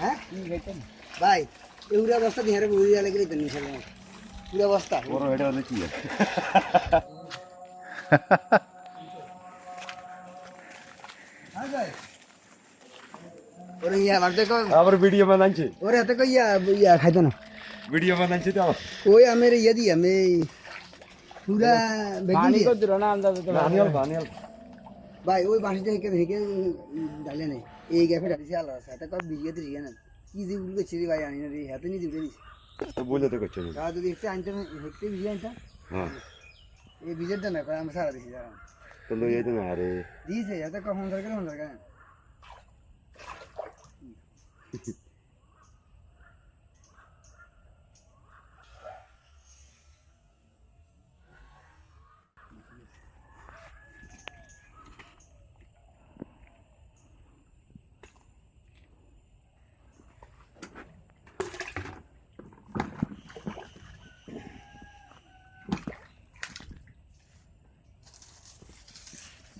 হ্যাঁ ভাই এগুলা বস্তা দিয়ে বুঝে গেলে গেলে তো নিশাল পুরা বস্তা বড় এটা হলে কি ওরে ইয়া মারতে কো আবার ভিডিও বানাচ্ছে ওরে হাতে কো ইয়া ইয়া খাইতো না ভিডিও বানাচ্ছে তো ওই আমের ইয়া দি আমি পুরা বানিয়াল বানিয়াল ভাই ওই বাঁশিটা হেঁকে হেঁকে ডালে নেই এই গ্যাপে ডালিছে আলাদা আছে। হাতে কব বিয়ে দিয়ে রিয়া না। কি যে উড়বে ছিড়ি ভাই আনি না রে। হাতে নিয়ে উড়ে দিছে তো বলে তো করছে না তারা যদি একটু আনতে হেঁকতে বিয়ে আনতাম হ্যাঁ। এই বীজেরটা না করে আমি সারা দিছি দাঁড়ান তো লই যেতে না আরে। দিয়েছে হাতে কখন দরকার ফোন দরকার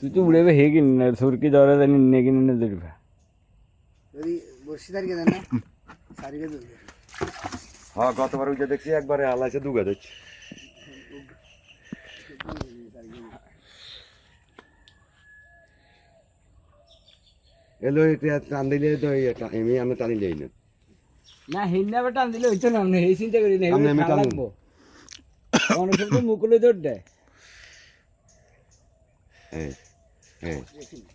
তুই তো উড়েবে হে কিন না সুরকি জ্বরে জানি নে কিনে না ধরবে? যদি বসি তারিখে জানা সারিকে ধরবে হ্যাঁ গতবার ওই দেখছি একবারে আলাইছে দুগা যাচ্ছে এলো এটা টান দিলে তো এটা এমনি আমি টানি দেই না। না হিন্না টান দিলে হইতো না আমি এই চিন্তা করি না আমি টান লাগবো। অনেক মুকুলে দৌড় দেয় হ্যাঁ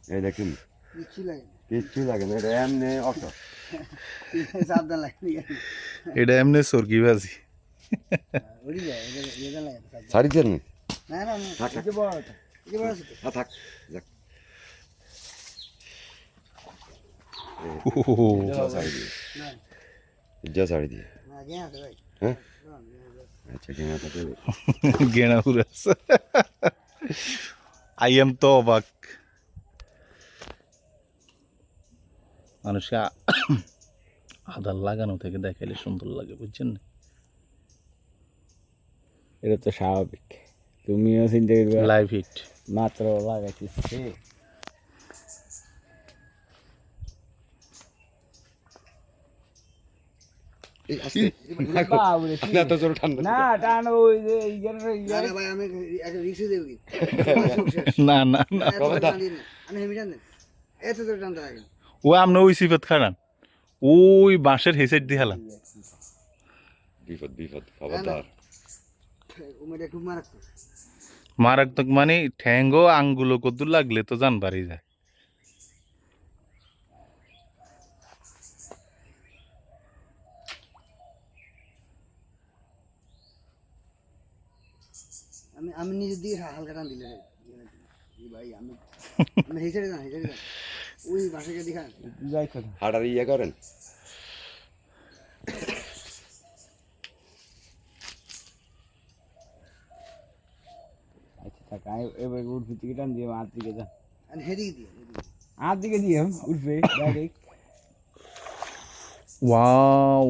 এই দেখুন কিচ্ছু লাগে না। কিচ্ছু লাগে না এটা এমনি অটো সাবধান লাগে ঠিক আছে এটা এমনি সরকি বাজি উড়ি যায় এটা- এটা লাগে না, সাবধান। সারি দেন না না না থাক থাক এই যে বড় আছে তো। হ্যাঁ থাক যাক যা সারি দিয়ে না মানুষকে আদার লাগানো থেকে দেখাইলে সুন্দর লাগে বুঝছেন না? এটা তো স্বাভাবিক। তুমিও চিন্তা করবে লাইভ হিট মাত্র লাগাইছিস না তো জোর ঠান্ডা না টান ওই যে ইয়ার না না ভাই আমি একটা রিক্সে দেবো কি? না না না। এত টানতে লাগে। না। ও আমরা ওই সিফত খারান ওই বাঁশের হেসেট দিয়ে হেলান। বিপদ বিপদ খবরদার। মারাত্মক মানে ঠ্যাঙ্গো আঙ্গুলো কদ্দুর লাগলে তো জান বাড়ি যায়। আমি আমি নিজের দিকে হা- হালকা টান দিলে ভাই আমি আমি হেসে যান হেসে যান ওই ভাষাকে দেখান যাই কথা হাড়ার ইয়ে করেন আচ্ছা থাক আমি এবার উঠবে থেকে টান দিয়ে আর দিকে যা আমি হেদিকে দিয়ে হেদিকে। আর দিকে দিয়ে উঠবে ডাইরেক্ট ওয়াও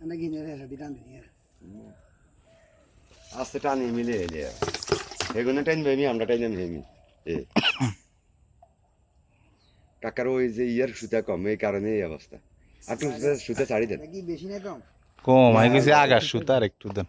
আমি গিয়ে নেড়ে হেসে দিয়ে টান দিই হ্যাঁ। এগুলো টাইম ভেমি আমরা টাইম ভেমি। এ। কাকার ওই যে ইয়ার সুতা কম এই কারণে এই অবস্থা। আর তুমি সুতা- সুতা ছাড়ি দেন। কম? কম আমি গেছি আগার সুতা আর একটু দেন।